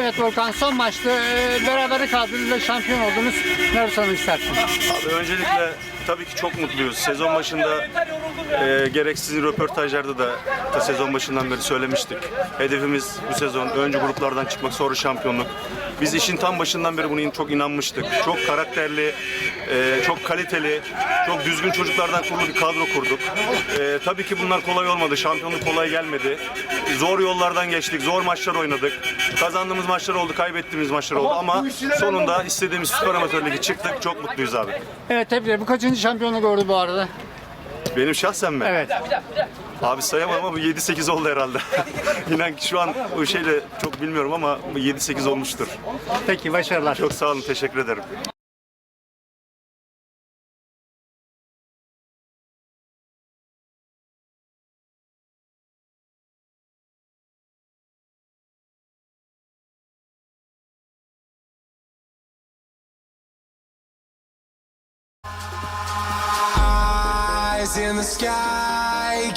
Evet Volkan son maçta e, berabere kaldınız ve şampiyon oldunuz. Ne söylemek istersin? Abi öncelikle tabii ki çok mutluyuz. Sezon başında e, gerek röportajlarda da, da sezon başından beri söylemiştik. Hedefimiz bu sezon önce gruplardan çıkmak sonra şampiyonluk. Biz işin tam başından beri bunu çok inanmıştık. Çok karakterli, e, çok kaliteli, çok düzgün çocuklardan kurulu bir kadro kurduk. E, tabii ki bunlar kolay olmadı. Şampiyonluk kolay gelmedi. Zor yollardan geçtik, zor maçlar oynadık. Kazandığımız maçlar oldu, kaybettiğimiz maçlar oldu ama sonunda istediğimiz Süper Amatör Ligi çıktık. Çok mutluyuz abi. Evet tebrikler. Bu kaçıncı şampiyonluk oldu bu arada? Benim şahsen mi? Evet. Abi sayamam ama bu 7-8 oldu herhalde. İnan ki şu an o şeyle çok bilmiyorum ama bu 7-8 olmuştur. Peki başarılar. Çok sağ olun, teşekkür ederim. Eyes in the sky,